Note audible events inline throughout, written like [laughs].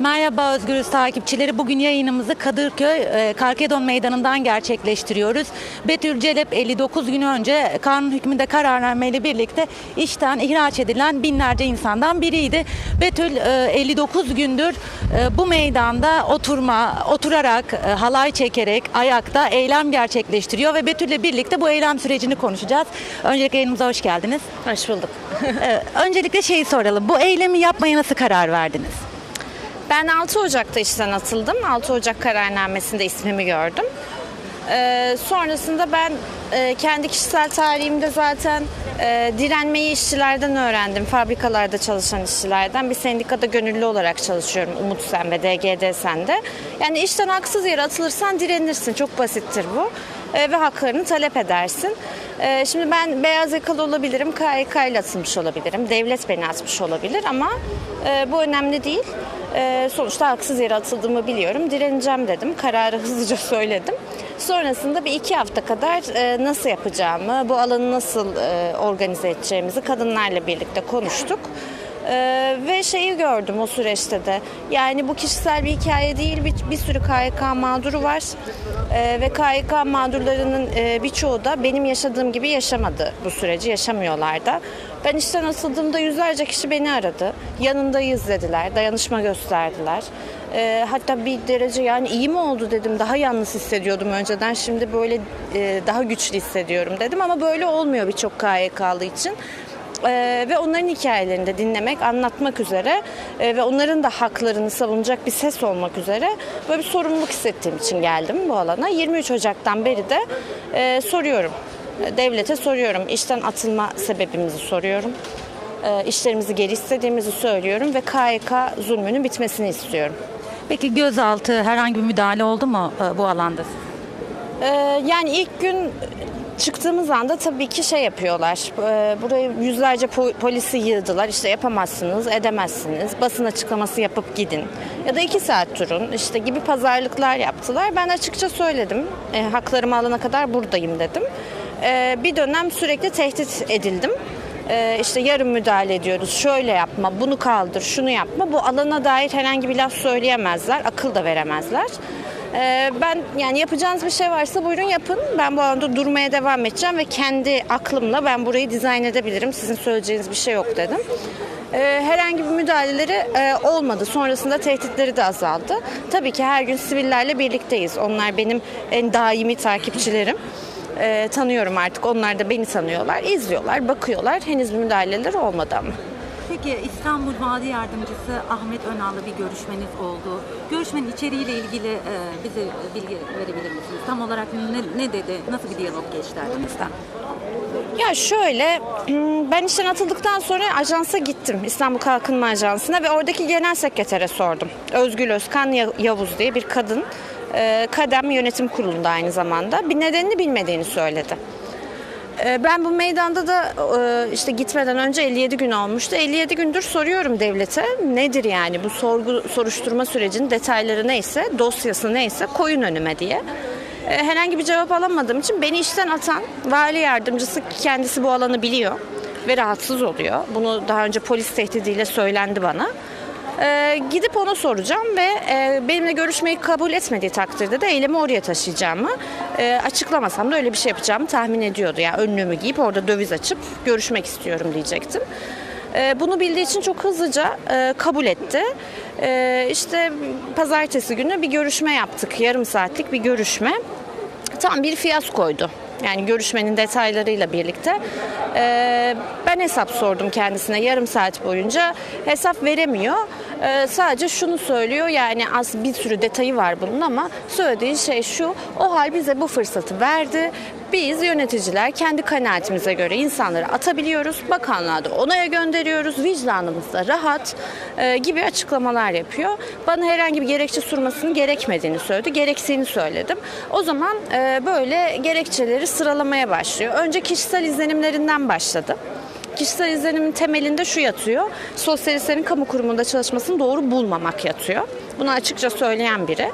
Merhaba Özgürüz takipçileri. Bugün yayınımızı Kadıköy e, Karkedon Meydanı'ndan gerçekleştiriyoruz. Betül Celep 59 gün önce kanun hükmünde kararnameyle birlikte işten ihraç edilen binlerce insandan biriydi. Betül e, 59 gündür e, bu meydanda oturma, oturarak, e, halay çekerek, ayakta eylem gerçekleştiriyor ve Betül'le birlikte bu eylem sürecini konuşacağız. Öncelikle yayınımıza hoş geldiniz. Hoş bulduk. [laughs] E, Öncelikle şeyi soralım. Bu eylemi yapmaya nasıl karar verdiniz? Ben 6 Ocak'ta işten atıldım. 6 Ocak kararnamesinde ismimi gördüm. Ee, sonrasında ben e, kendi kişisel tarihimde zaten e, direnmeyi işçilerden öğrendim. Fabrikalarda çalışan işçilerden. Bir sendikada gönüllü olarak çalışıyorum. Umut Sen ve DGD Sen'de. Yani işten haksız yere atılırsan direnirsin. Çok basittir bu. E, ve haklarını talep edersin. E, şimdi ben beyaz yakalı olabilirim, KYK ile atılmış olabilirim, devlet beni atmış olabilir ama e, bu önemli değil. E, sonuçta haksız yere atıldığımı biliyorum. Direneceğim dedim. Kararı [laughs] hızlıca söyledim. Sonrasında bir iki hafta kadar e, nasıl yapacağımı, bu alanı nasıl e, organize edeceğimizi kadınlarla birlikte konuştuk. Ee, ve şeyi gördüm o süreçte de. Yani bu kişisel bir hikaye değil, bir, bir sürü KYK mağduru var. Ee, ve KYK mağdurlarının e, birçoğu da benim yaşadığım gibi yaşamadı bu süreci, yaşamıyorlar da. Ben işten atıldığımda yüzlerce kişi beni aradı. Yanındayız dediler, dayanışma gösterdiler. Ee, hatta bir derece yani iyi mi oldu dedim, daha yalnız hissediyordum önceden. Şimdi böyle e, daha güçlü hissediyorum dedim ama böyle olmuyor birçok KYK'lı için. Ee, ve onların hikayelerini de dinlemek, anlatmak üzere e, ve onların da haklarını savunacak bir ses olmak üzere böyle bir sorumluluk hissettiğim için geldim bu alana. 23 Ocak'tan beri de e, soruyorum, E, devlete soruyorum, işten atılma sebebimizi soruyorum. E, işlerimizi geri istediğimizi söylüyorum ve KYK zulmünün bitmesini istiyorum. Peki gözaltı herhangi bir müdahale oldu mu e, bu alanda? Ee, yani ilk gün çıktığımız anda tabii ki şey yapıyorlar. Ee, buraya yüzlerce po- polisi yığdılar. İşte yapamazsınız, edemezsiniz. Basın açıklaması yapıp gidin. Ya da iki saat durun. işte gibi pazarlıklar yaptılar. Ben açıkça söyledim. E, haklarımı alana kadar buradayım dedim. Ee, bir dönem sürekli tehdit edildim. İşte yarın müdahale ediyoruz. Şöyle yapma, bunu kaldır, şunu yapma. Bu alana dair herhangi bir laf söyleyemezler, akıl da veremezler. Ee, ben yani yapacağınız bir şey varsa buyurun yapın. Ben bu alanda durmaya devam edeceğim ve kendi aklımla ben burayı dizayn edebilirim. Sizin söyleyeceğiniz bir şey yok dedim. Ee, herhangi bir müdahaleleri e, olmadı. Sonrasında tehditleri de azaldı. Tabii ki her gün sivillerle birlikteyiz. Onlar benim en daimi takipçilerim. Ee, tanıyorum artık. Onlar da beni tanıyorlar. izliyorlar, bakıyorlar. Henüz müdahaleler olmadı ama. Peki İstanbul Vali Yardımcısı Ahmet Önal'la bir görüşmeniz oldu. Görüşmenin içeriğiyle ilgili e, bize bilgi verebilir misiniz? Tam olarak ne, ne dedi? Nasıl bir diyalog geçti aranızda? Ya şöyle, ben işten atıldıktan sonra ajansa gittim. İstanbul Kalkınma Ajansı'na ve oradaki genel sekretere sordum. Özgül Özkan Ya- Yavuz diye bir kadın. e, Kadem Yönetim Kurulu'nda aynı zamanda. Bir nedenini bilmediğini söyledi. E, Ben bu meydanda da e, işte gitmeden önce 57 gün olmuştu. 57 gündür soruyorum devlete nedir yani bu sorgu soruşturma sürecinin detayları neyse, dosyası neyse koyun önüme diye. E, Herhangi bir cevap alamadığım için beni işten atan vali yardımcısı kendisi bu alanı biliyor ve rahatsız oluyor. Bunu daha önce polis tehdidiyle söylendi bana. Ee, gidip ona soracağım ve e, benimle görüşmeyi kabul etmediği takdirde de eylemi oraya taşıyacağımı e, açıklamasam da öyle bir şey yapacağımı tahmin ediyordu. Yani önlüğümü giyip orada döviz açıp görüşmek istiyorum diyecektim. E, bunu bildiği için çok hızlıca e, kabul etti. E, işte pazartesi günü bir görüşme yaptık. Yarım saatlik bir görüşme. Tam bir fiyaskoydu. Yani görüşmenin detaylarıyla birlikte. Ee, ben hesap sordum kendisine yarım saat boyunca. Hesap veremiyor. Ee, sadece şunu söylüyor yani az bir sürü detayı var bunun ama söylediği şey şu. O hal bize bu fırsatı verdi. Biz yöneticiler kendi kanaatimize göre insanları atabiliyoruz. Bakanlığa da onaya gönderiyoruz. Vicdanımız da rahat e, gibi açıklamalar yapıyor. Bana herhangi bir gerekçe sunmasının gerekmediğini söyledi. Gerektiğini söyledim. O zaman e, böyle gerekçeleri sıralamaya başlıyor. Önce kişisel izlenimlerinden başladı. Kişisel izlenimin temelinde şu yatıyor. Sosyalistlerin kamu kurumunda çalışmasını doğru bulmamak yatıyor. Bunu açıkça söyleyen biri.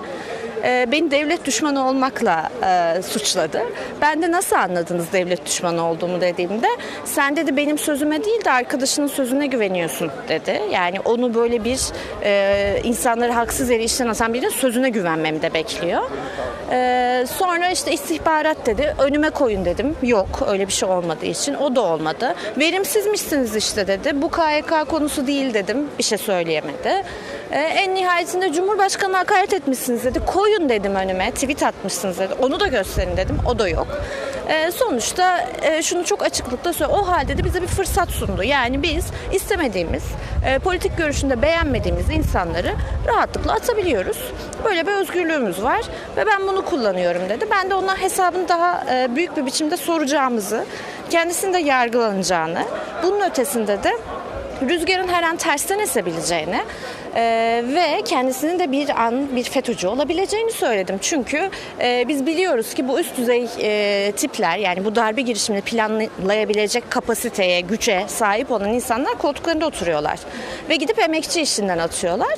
E, beni devlet düşmanı olmakla e, suçladı. Ben de nasıl anladınız devlet düşmanı olduğumu dediğimde sen dedi benim sözüme değil de arkadaşının sözüne güveniyorsun dedi. Yani onu böyle bir e, insanları haksız yere işten atan birinin sözüne güvenmemi de bekliyor. E, sonra işte istihbarat dedi. Önüme koyun dedim. Yok öyle bir şey olmadığı için. O da olmadı. Verimsizmişsiniz işte dedi. Bu KYK konusu değil dedim. Bir şey söyleyemedi. E, en nihayetinde Cumhurbaşkanı hakaret etmişsiniz dedi. Koyun dedim önüme. Tweet atmışsınız dedi. Onu da gösterin dedim. O da yok. E, sonuçta e, şunu çok açıklıkla söyle. O halde de bize bir fırsat sundu. Yani biz istemediğimiz, e, politik görüşünde beğenmediğimiz insanları rahatlıkla atabiliyoruz. Böyle bir özgürlüğümüz var ve ben bunu kullanıyorum dedi. Ben de ona hesabını daha e, büyük bir biçimde soracağımızı, kendisinin de yargılanacağını, bunun ötesinde de rüzgarın her an tersten esebileceğini e, ve kendisinin de bir an bir FETÖ'cü olabileceğini söyledim. Çünkü e, biz biliyoruz ki bu üst düzey e, tipler yani bu darbe girişimini planlayabilecek kapasiteye, güce sahip olan insanlar koltuklarında oturuyorlar. Ve gidip emekçi işinden atıyorlar.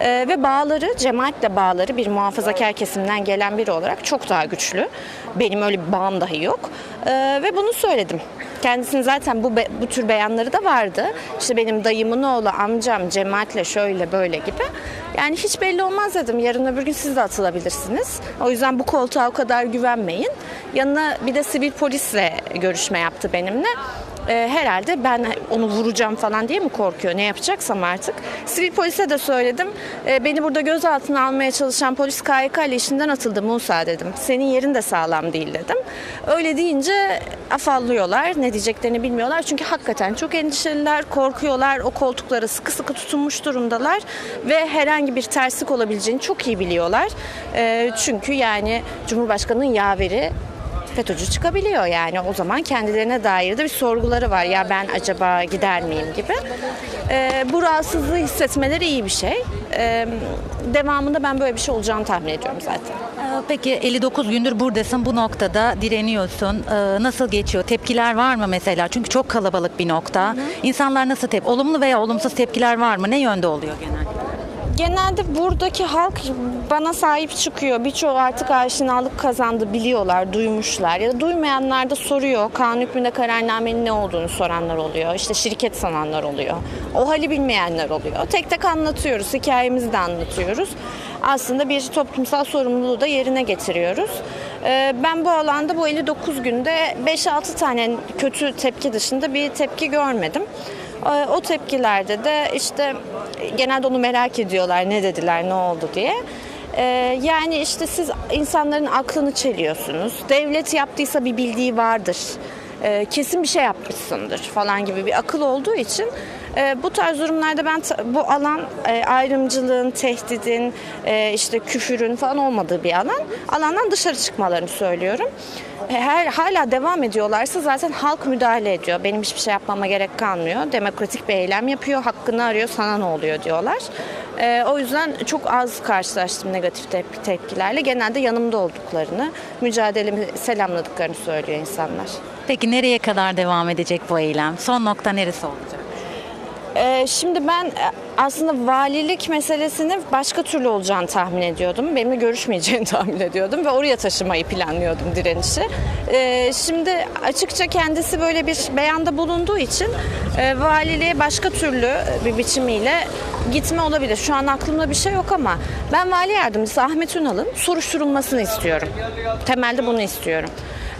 E, ve bağları, cemaatle bağları bir muhafazakar kesimden gelen biri olarak çok daha güçlü. Benim öyle bir bağım dahi yok. E, ve bunu söyledim. Kendisinin zaten bu bu tür beyanları da vardı. İşte benim dayımın oğlu, amcam, cemaatle şöyle böyle gibi. Yani hiç belli olmaz dedim. Yarın öbür gün siz de atılabilirsiniz. O yüzden bu koltuğa o kadar güvenmeyin. Yanına bir de sivil polisle görüşme yaptı benimle. Ee, herhalde ben onu vuracağım falan diye mi korkuyor ne yapacaksam artık. Sivil polise de söyledim. Ee, beni burada gözaltına almaya çalışan polis KYK ile işinden atıldı Musa dedim. Senin yerin de sağlam değil dedim. Öyle deyince afallıyorlar. Ne diyeceklerini bilmiyorlar. Çünkü hakikaten çok endişeliler, korkuyorlar. O koltuklara sıkı sıkı tutunmuş durumdalar. Ve herhangi bir terslik olabileceğini çok iyi biliyorlar. Ee, çünkü yani Cumhurbaşkanı'nın yaveri FETÖ'cü çıkabiliyor yani o zaman kendilerine dair de bir sorguları var ya ben acaba gider miyim gibi. Ee, bu rahatsızlığı hissetmeleri iyi bir şey. Ee, devamında ben böyle bir şey olacağını tahmin ediyorum zaten. Ee, Peki 59 gündür buradasın bu noktada direniyorsun. Nasıl geçiyor? Tepkiler var mı mesela? Çünkü çok kalabalık bir nokta. İnsanlar nasıl tep olumlu veya olumsuz tepkiler var mı? Ne yönde oluyor genelde? Genelde buradaki halk bana sahip çıkıyor. Birçoğu artık aşinalık kazandı, biliyorlar, duymuşlar. Ya da duymayanlar da soruyor. Kanun hükmünde kararnamenin ne olduğunu soranlar oluyor. İşte şirket sananlar oluyor. O hali bilmeyenler oluyor. Tek tek anlatıyoruz, hikayemizi de anlatıyoruz. Aslında bir toplumsal sorumluluğu da yerine getiriyoruz. Ee, Ben bu alanda bu 59 günde 5-6 tane kötü tepki dışında bir tepki görmedim. Ee, O tepkilerde de işte genelde onu merak ediyorlar ne dediler ne oldu diye. Ee, Yani işte siz insanların aklını çeliyorsunuz. Devlet yaptıysa bir bildiği vardır. Ee, Kesin bir şey yapmışsındır falan gibi bir akıl olduğu için e, bu tarz durumlarda ben bu alan e, ayrımcılığın, tehdidin, e, işte küfürün falan olmadığı bir alan. Alandan dışarı çıkmalarını söylüyorum. E, Her hala devam ediyorlarsa zaten halk müdahale ediyor. Benim hiçbir şey yapmama gerek kalmıyor. Demokratik bir eylem yapıyor, hakkını arıyor, sana ne oluyor diyorlar. E, o yüzden çok az karşılaştım negatif tep- tepkilerle. Genelde yanımda olduklarını, mücadelemi selamladıklarını söylüyor insanlar. Peki nereye kadar devam edecek bu eylem? Son nokta neresi olacak? Ee, şimdi ben e, aslında valilik meselesini başka türlü olacağını tahmin ediyordum. Benimle görüşmeyeceğini [laughs] tahmin ediyordum ve oraya taşımayı planlıyordum direnişi. Ee, şimdi açıkça kendisi böyle bir beyanda bulunduğu için e, valiliğe başka türlü bir biçimiyle gitme olabilir. Şu an aklımda bir şey yok ama ben vali yardımcısı Ahmet Ünal'ın soruşturulmasını istiyorum. Temelde bunu istiyorum.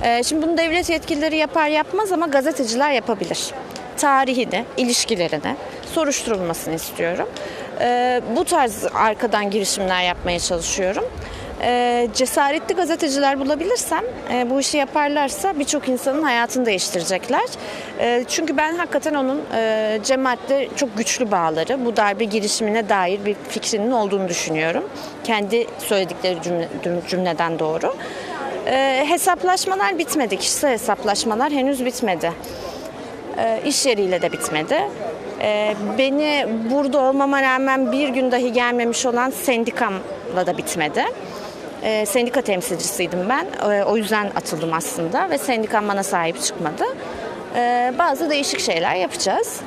Ee, şimdi bunu devlet yetkilileri yapar yapmaz ama gazeteciler yapabilir tarihini, ilişkilerini soruşturulmasını istiyorum. Ee, bu tarz arkadan girişimler yapmaya çalışıyorum. Ee, cesaretli gazeteciler bulabilirsem, e, bu işi yaparlarsa birçok insanın hayatını değiştirecekler. Ee, çünkü ben hakikaten onun e, cemaatle çok güçlü bağları, bu darbe girişimine dair bir fikrinin olduğunu düşünüyorum. Kendi söyledikleri cümle, cümleden doğru. Ee, hesaplaşmalar bitmedi, kişisel hesaplaşmalar henüz bitmedi. E, iş yeriyle de bitmedi. E, beni burada olmama rağmen bir gün dahi gelmemiş olan sendikamla da bitmedi. E, sendika temsilcisiydim ben. E, o yüzden atıldım aslında ve sendikam bana sahip çıkmadı. Bazı değişik şeyler yapacağız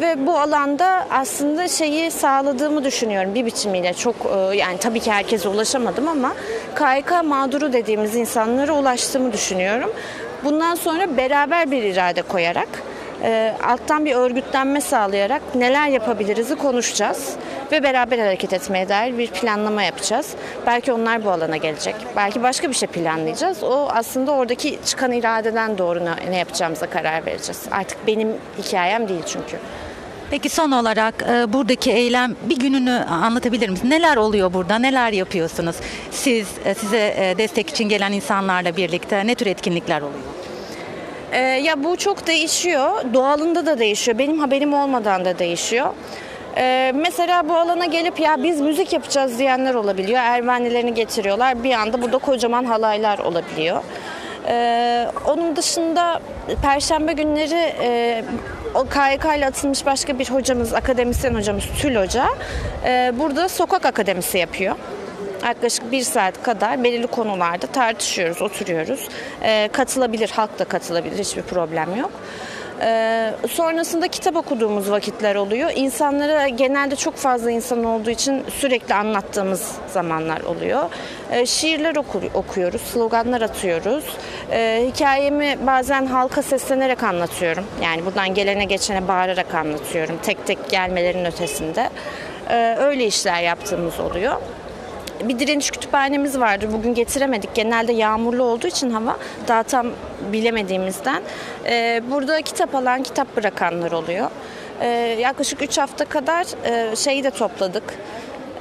ve bu alanda aslında şeyi sağladığımı düşünüyorum bir biçimiyle çok yani tabii ki herkese ulaşamadım ama KYK mağduru dediğimiz insanlara ulaştığımı düşünüyorum. Bundan sonra beraber bir irade koyarak e, alttan bir örgütlenme sağlayarak neler yapabiliriz'i konuşacağız ve beraber hareket etmeye dair bir planlama yapacağız. Belki onlar bu alana gelecek. Belki başka bir şey planlayacağız. O aslında oradaki çıkan iradeden doğru ne, yapacağımıza karar vereceğiz. Artık benim hikayem değil çünkü. Peki son olarak e, buradaki eylem bir gününü anlatabilir misiniz? Neler oluyor burada? Neler yapıyorsunuz? Siz e, size e, destek için gelen insanlarla birlikte ne tür etkinlikler oluyor? Ee, ya bu çok değişiyor. Doğalında da değişiyor. Benim haberim olmadan da değişiyor. Ee, mesela bu alana gelip ya biz müzik yapacağız diyenler olabiliyor. Ermenilerini getiriyorlar. Bir anda burada kocaman halaylar olabiliyor. Ee, onun dışında Perşembe günleri e, o KYK ile atılmış başka bir hocamız, akademisyen hocamız Tül Hoca e, burada sokak akademisi yapıyor. Yaklaşık bir saat kadar belirli konularda tartışıyoruz, oturuyoruz. Ee, katılabilir, halk da katılabilir, hiçbir problem yok. Ee, sonrasında kitap okuduğumuz vakitler oluyor. İnsanlara genelde çok fazla insan olduğu için sürekli anlattığımız zamanlar oluyor. Ee, şiirler oku- okuyoruz, sloganlar atıyoruz. Ee, hikayemi bazen halka seslenerek anlatıyorum. Yani buradan gelene geçene bağırarak anlatıyorum. Tek tek gelmelerin ötesinde. Ee, öyle işler yaptığımız oluyor bir direniş kütüphanemiz vardı. Bugün getiremedik. Genelde yağmurlu olduğu için hava daha tam bilemediğimizden. Ee, burada kitap alan, kitap bırakanlar oluyor. Ee, yaklaşık 3 hafta kadar e, şeyi de topladık.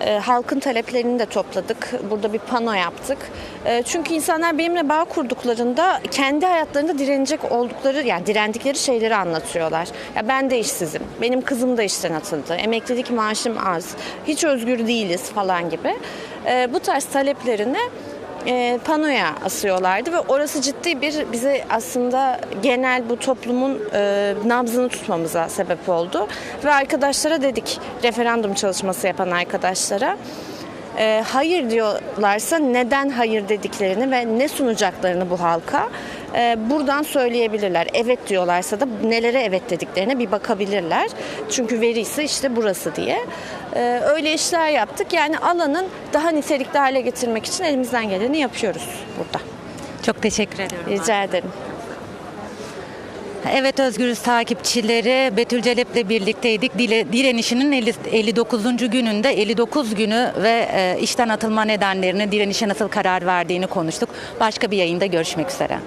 E, halkın taleplerini de topladık. Burada bir pano yaptık. E, çünkü insanlar benimle bağ kurduklarında kendi hayatlarında direnecek oldukları yani direndikleri şeyleri anlatıyorlar. Ya ben de işsizim. Benim kızım da işten atıldı. Emeklilik maaşım az. Hiç özgür değiliz falan gibi. E, bu tarz taleplerini e, panoya asıyorlardı ve orası ciddi bir bize aslında genel bu toplumun e, nabzını tutmamıza sebep oldu. Ve arkadaşlara dedik, referandum çalışması yapan arkadaşlara e, hayır diyorlarsa neden hayır dediklerini ve ne sunacaklarını bu halka e, buradan söyleyebilirler. Evet diyorlarsa da nelere evet dediklerine bir bakabilirler. Çünkü verisi işte burası diye. E, öyle işler yaptık. Yani alanın daha nitelikli hale getirmek için elimizden geleni yapıyoruz burada. Çok teşekkür ediyorum. Rica ederim. Evet Özgürüz takipçileri Betül Celep'le birlikteydik. Dile, direnişinin 50 59. gününde 59 günü ve e, işten atılma nedenlerini, direnişe nasıl karar verdiğini konuştuk. Başka bir yayında görüşmek üzere.